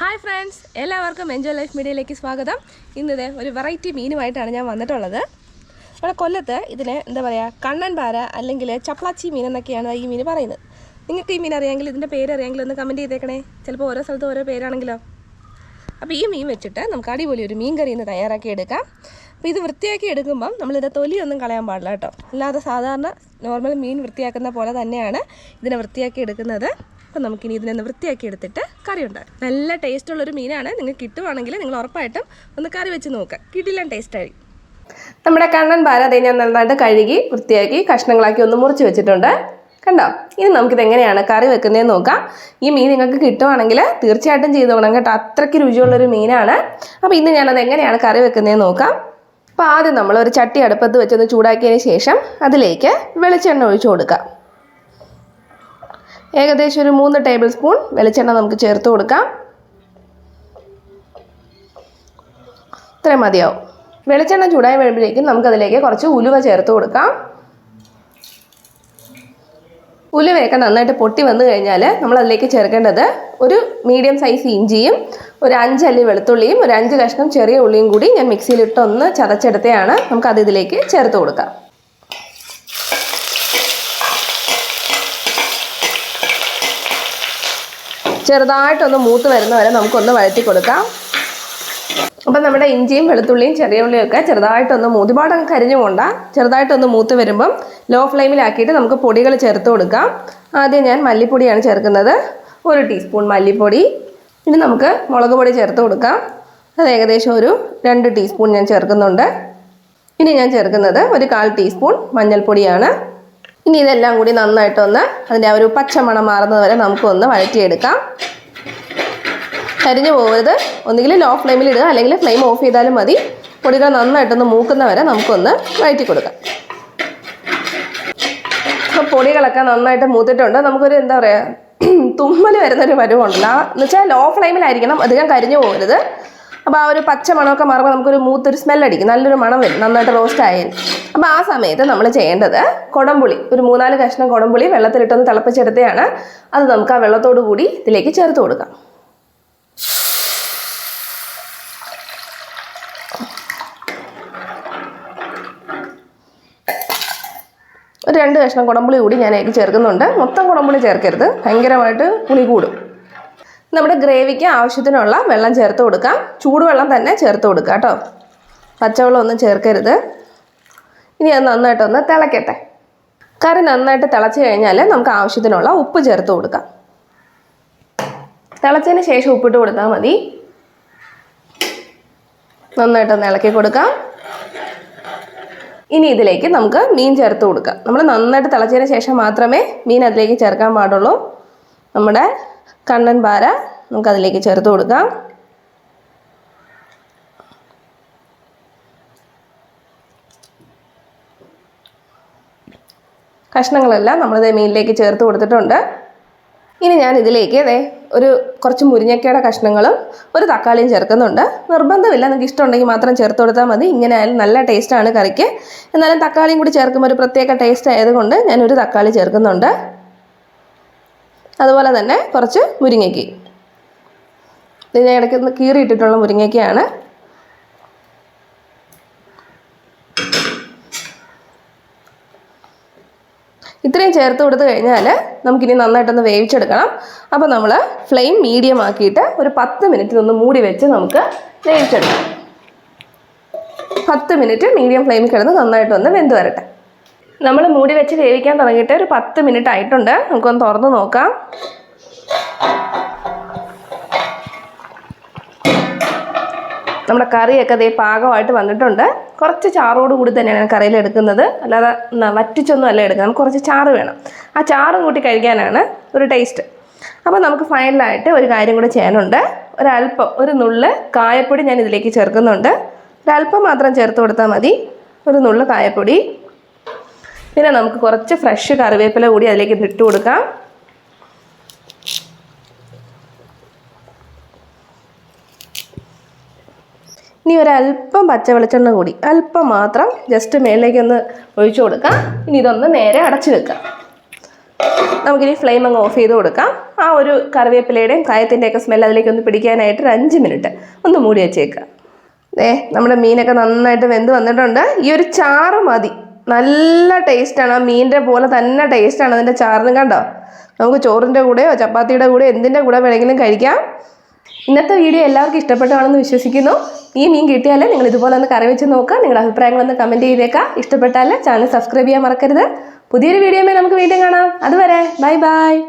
Hi friends എല്ലാവർക്കും enjoy life മീഡിയയിലേക്ക് സ്വാഗതം. ഇന്നത്തെ ഒരു വെറൈറ്റി മീനുമായിട്ടാണ് ഞാൻ വന്നിട്ടുള്ളത്. നമ്മുടെ കൊല്ലത്ത് ഇതിന് എന്താ പറയുക കണ്ണൻ പാര അല്ലെങ്കിൽ ചപ്ലാച്ചി മീൻ എന്നൊക്കെയാണ് ഈ മീൻ പറയുന്നത്. നിങ്ങൾക്ക് ഈ മീൻ അറിയാമെങ്കിൽ ഇതിന്റെ പേര് അറിയാമെങ്കിൽ ഒന്ന് കമന്റ് ചെയ്തേക്കണേ. ചിലപ്പോൾ ഓരോ സ്ഥലത്ത് ഓരോ പേരാണെങ്കിലോ. അപ്പോൾ ഈ മീൻ വെച്ചിട്ട് നമുക്ക് അടിപൊളി ഒരു മീൻ കറി ഒന്ന് തയ്യാറാക്കി എടുക്കാം. അപ്പോൾ ഇത് വൃത്തിയാക്കി എടുക്കുമ്പം നമ്മളിതിന്റെ തൊലിയൊന്നും കളയാൻ പാടില്ല കേട്ടോ. അല്ലാതെ സാധാരണ നോർമൽ മീൻ വൃത്തിയാക്കുന്ന പോലെ തന്നെയാണ് ഇതിനെ വൃത്തിയാക്കി എടുക്കുന്നത്. അപ്പം നമുക്കിനി ഇതിനൊന്ന് വൃത്തിയാക്കി എടുത്തിട്ട് കറി ഉണ്ടാകും നല്ല ടേസ്റ്റുള്ളൊരു മീനാണ്. നിങ്ങൾക്ക് കിട്ടുവാണെങ്കിൽ നിങ്ങൾ ഉറപ്പായിട്ടും ഒന്ന് കറി വെച്ച് നോക്കുക കിട്ടില്ല ടേസ്റ്റായിരിക്കും നമ്മുടെ കണ്ണൻ പാര അതേ ഞാൻ നന്നായിട്ട് കഴുകി വൃത്തിയാക്കി കഷ്ണങ്ങളാക്കി ഒന്ന് മുറിച്ച് വെച്ചിട്ടുണ്ട്. കണ്ടോ? ഇനി നമുക്കിത് എങ്ങനെയാണ് കറി വെക്കുന്നതെന്ന് നോക്കാം. ഈ മീൻ നിങ്ങൾക്ക് കിട്ടുവാണെങ്കിൽ തീർച്ചയായിട്ടും ചെയ്ത് തുടങ്ങാം കേട്ടോ. അത്രയ്ക്ക് രുചിയുള്ളൊരു മീനാണ്. അപ്പോൾ ഇന്ന് ഞാനത് എങ്ങനെയാണ് കറി വെക്കുന്നതെന്ന് നോക്കാം. അപ്പോൾ ആദ്യം നമ്മൾ ഒരു ചട്ടി അടുപ്പത്ത് വെച്ചൊന്ന് ചൂടാക്കിയതിന് ശേഷം അതിലേക്ക് വെളിച്ചെണ്ണ ഒഴിച്ചു കൊടുക്കാം. ഏകദേശം ഒരു മൂന്ന് ടേബിൾ സ്പൂൺ വെളിച്ചെണ്ണ നമുക്ക് ചേർത്ത് കൊടുക്കാം. ഇത്രയും മതിയാവും. വെളിച്ചെണ്ണ ചൂടായി വരുമ്പോഴേക്കും നമുക്കതിലേക്ക് കുറച്ച് ഉലുവ ചേർത്ത് കൊടുക്കാം. ഉലുവയൊക്കെ നന്നായിട്ട് പൊട്ടി വന്നു കഴിഞ്ഞാൽ നമ്മൾ അതിലേക്ക് ചേർക്കേണ്ടത് ഒരു മീഡിയം സൈസ് ഇഞ്ചിയും ഒരു അഞ്ചല്ലി വെളുത്തുള്ളിയും ഒരു അഞ്ച് കഷ്ണം ചെറിയ ഉള്ളിയും കൂടി ഞാൻ മിക്സിയിലിട്ടൊന്ന് ഒന്ന് നമുക്കതിലേക്ക് ചേർത്ത് കൊടുക്കാം. ചെറുതായിട്ടൊന്ന് മൂത്ത് വരുന്ന വരെ നമുക്കൊന്ന് വഴറ്റി കൊടുക്കാം. അപ്പം നമ്മുടെ ഇഞ്ചിയും വെളുത്തുള്ളിയും ചെറിയ ഉള്ളിയും ഒക്കെ ചെറുതായിട്ടൊന്ന് ഒരുപാടങ്ങ് കരിഞ്ഞു കൊണ്ട ചെറുതായിട്ടൊന്ന് മൂത്ത് വരുമ്പം ലോ ഫ്ലെയിമിലാക്കിയിട്ട് നമുക്ക് പൊടികൾ ചേർത്ത് കൊടുക്കാം. ആദ്യം ഞാൻ മല്ലിപ്പൊടിയാണ് ചേർക്കുന്നത്. ഒരു ടീസ്പൂൺ മല്ലിപ്പൊടി. ഇനി നമുക്ക് മുളക് പൊടി ചേർത്ത് കൊടുക്കാം. അത് ഏകദേശം ഒരു രണ്ട് ടീസ്പൂൺ ഞാൻ ചേർക്കുന്നുണ്ട്. ഇനി ഞാൻ ചേർക്കുന്നത് ഒരു കാൽ ടീസ്പൂൺ മഞ്ഞൾപ്പൊടിയാണ്. ഇനി ഇതെല്ലാം കൂടി നന്നായിട്ടൊന്ന് അതിന്റെ ആ ഒരു പച്ചമണം മാറുന്നത് വരെ നമുക്കൊന്ന് വഴറ്റിയെടുക്കാം. കരിഞ്ഞു പോകരുത്. ഒന്നുകിൽ ലോ ഫ്ലെയിമിൽ ഇടുക അല്ലെങ്കിൽ ഫ്ലെയിം ഓഫ് ചെയ്താലും മതി. പൊടികൾ നന്നായിട്ടൊന്ന് മൂക്കുന്ന വരെ നമുക്കൊന്ന് വഴറ്റി കൊടുക്കാം പൊടികളൊക്കെ നന്നായിട്ട് മൂത്തിട്ടുണ്ട്. നമുക്കൊരു എന്താ പറയുക തുമ്മൽ വരുന്നൊരു പരുവുണ്ടല്ലോ എന്ന് വെച്ചാൽ ലോ ഫ്ലെയിമിലായിരിക്കണം അധികം കരിഞ്ഞു പോകരുത്. അപ്പോൾ ആ ഒരു പച്ച മണമൊക്കെ മാറുമ്പോൾ നമുക്കൊരു മൂത്തൊരു സ്മെല്ലടിക്കും നല്ലൊരു മണം വരും. നന്നായിട്ട് റോസ്റ്റ് ആയാലും. അപ്പോൾ ആ സമയത്ത് നമ്മൾ ചെയ്യേണ്ടത് കുടംപുളി. ഒരു മൂന്നാൽ കഷ്ണം കുടംപുളി വെള്ളത്തിലിട്ടൊന്ന് തിളപ്പിച്ചെടുത്തതാണ് അത് നമുക്ക് ആ വെള്ളത്തോടു കൂടി ഇതിലേക്ക് ചേർത്ത് കൊടുക്കാം. ഒരു രണ്ട് കഷ്ണം കുടംപുളി കൂടി ഞാൻ അതിലേക്ക് ചേർക്കുന്നുണ്ട്. മൊത്തം കുടംപുളി ചേർക്കരുത്. ഭയങ്കരമായിട്ട് പുളി കൂടും. നമ്മുടെ ഗ്രേവിക്ക് ആവശ്യത്തിനുള്ള വെള്ളം ചേർത്ത് കൊടുക്കാം. ചൂടുവെള്ളം തന്നെ ചേർത്ത് കൊടുക്കുക കേട്ടോ. പച്ചവെള്ളം ഒന്നും ചേർക്കരുത്. ഇനി അത് നന്നായിട്ടൊന്ന് തിളയ്ക്കട്ടെ കറി നന്നായിട്ട് തിളച്ച് കഴിഞ്ഞാൽ നമുക്ക് ആവശ്യത്തിനുള്ള ഉപ്പ് ചേർത്ത് കൊടുക്കാം. തിളച്ചതിന് ശേഷം ഉപ്പിട്ട് കൊടുത്താൽ മതി. നന്നായിട്ടൊന്ന് ഇളക്കി കൊടുക്കാം. ഇനി ഇതിലേക്ക് നമുക്ക് മീൻ ചേർത്ത് കൊടുക്കാം. നമ്മൾ നന്നായിട്ട് തിളച്ചതിന് ശേഷം മാത്രമേ മീൻ അതിലേക്ക് ചേർക്കാൻ പാടുള്ളൂ. നമ്മുടെ കണ്ണൻ പാര നമുക്കതിലേക്ക് ചേർത്ത് കൊടുക്കാം. കഷ്ണങ്ങളെല്ലാം നമ്മളിത് മീനിലേക്ക് ചേർത്ത് കൊടുത്തിട്ടുണ്ട്. ഇനി ഞാൻ ഇതിലേക്ക് അതെ ഒരു കുറച്ച് മുരിങ്ങക്കയുടെ കഷ്ണങ്ങളും ഒരു തക്കാളിയും ചേർക്കുന്നുണ്ട്. നിർബന്ധമില്ല നിങ്ങൾക്ക് ഇഷ്ടമുണ്ടെങ്കിൽ മാത്രം ചേർത്ത് കൊടുത്താൽ മതി. ഇങ്ങനെ ആയാലും നല്ല ടേസ്റ്റാണ് കറിക്ക്. എന്നാലും തക്കാളിയും കൂടി ചേർക്കുമ്പോൾ ഒരു പ്രത്യേക ടേസ്റ്റ് ആയതുകൊണ്ട് ഞാനൊരു തക്കാളി ചേർക്കുന്നുണ്ട്. അതുപോലെ തന്നെ കുറച്ച് മുരിങ്ങയ്ക്ക്. ഇത് ഞാൻ ഇടയ്ക്ക് ഒന്ന് കീറിയിട്ടിട്ടുള്ള മുരിങ്ങയ്ക്കയാണ് ഇത്രയും ചേർത്ത് കൊടുത്തു കഴിഞ്ഞാൽ നമുക്കിനി നന്നായിട്ടൊന്ന് വേവിച്ചെടുക്കണം. അപ്പോൾ നമ്മൾ ഫ്ലെയിം മീഡിയം ആക്കിയിട്ട് ഒരു പത്ത് മിനിറ്റ് ഒന്ന് മൂടി വെച്ച് നമുക്ക് വേവിച്ചെടുക്കാം. പത്ത് മിനിറ്റ് മീഡിയം ഫ്ലെയിമിൽ കിടന്ന് നന്നായിട്ടൊന്ന് വെന്ത് വരട്ടെ. നമ്മൾ മൂടി വെച്ച് വേവിക്കാൻ തുടങ്ങിയിട്ട് ഒരു പത്ത് മിനിറ്റ് ആയിട്ടുണ്ട്. നമുക്കൊന്ന് തുറന്ന് നോക്കാം. നമ്മുടെ കറിയൊക്കെ അതേ പാകമായിട്ട് വന്നിട്ടുണ്ട്. കുറച്ച് ചാറോട് കൂടി തന്നെയാണ് കറിയിൽ എടുക്കുന്നത്. അല്ലാതെ വറ്റിച്ചൊന്നും അല്ല എടുക്കുക നമുക്ക് കുറച്ച് ചാറ് വേണം. ആ ചാറും കൂട്ടി കഴിക്കാനാണ് ഒരു ടേസ്റ്റ് അപ്പോൾ നമുക്ക് ഫൈനലായിട്ട് ഒരു കാര്യം കൂടെ ചെയ്യാനുണ്ട്. ഒരല്പം ഒരു നുള്ള് കായപ്പൊടി ഞാൻ ഇതിലേക്ക് ചേർക്കുന്നുണ്ട്. ഒരല്പം മാത്രം ചേർത്ത് കൊടുത്താൽ മതി. ഒരു നുള്ള് കായപ്പൊടി. പിന്നെ നമുക്ക് കുറച്ച് ഫ്രഷ് കറിവേപ്പില കൂടി അതിലേക്ക് ഇട്ട് കൊടുക്കാം. ഇനി ഒരല്പം പച്ച വെളിച്ചെണ്ണ കൂടി. അല്പം മാത്രം ജസ്റ്റ് മേളിലേക്ക് ഒന്ന് ഒഴിച്ചു കൊടുക്കാം. ഇനി ഇതൊന്ന് നേരെ അടച്ചു വെക്കാം. നമുക്കിനി ഫ്ലെയിം അങ്ങ് ഓഫ് ചെയ്ത് കൊടുക്കാം. ആ ഒരു കറിവേപ്പിലയുടെയും കായത്തിന്റെയൊക്കെ സ്മെൽ അതിലേക്ക് ഒന്ന് പിടിക്കാനായിട്ട് ഒരു അഞ്ച് മിനിറ്റ് ഒന്ന് മൂടി വെച്ചേക്കാം ഏ നമ്മുടെ മീനൊക്കെ നന്നായിട്ട് വെന്ത് വന്നിട്ടുണ്ട്. ഈ ഒരു ചാറ് മതി. നല്ല ടേസ്റ്റാണ്. ആ മീനിന്റെ പോലെ തന്നെ ടേസ്റ്റാണ് അതിന്റെ ചാറിനും കണ്ടോ? നമുക്ക് ചോറിന്റെ കൂടെയോ ചപ്പാത്തിയുടെ കൂടെ എന്തിന്റെ കൂടെ വേണമെങ്കിലും കഴിക്കാം. ഇന്നത്തെ വീഡിയോ എല്ലാവർക്കും ഇഷ്ടപ്പെട്ടാണെന്ന് വിശ്വസിക്കുന്നു. ഈ മീൻ കിട്ടിയാൽ നിങ്ങൾ ഇതുപോലെ ഒന്ന് കറി വെച്ച് നോക്കുക. നിങ്ങളുടെ അഭിപ്രായങ്ങളൊന്ന് കമന്റ് ചെയ്തേക്കാം. ഇഷ്ടപ്പെട്ടാൽ ചാനൽ സബ്സ്ക്രൈബ് ചെയ്യാൻ മറക്കരുത്. പുതിയൊരു വീഡിയോമേ നമുക്ക് വീണ്ടും കാണാം. അതുവരെ ബൈ ബൈ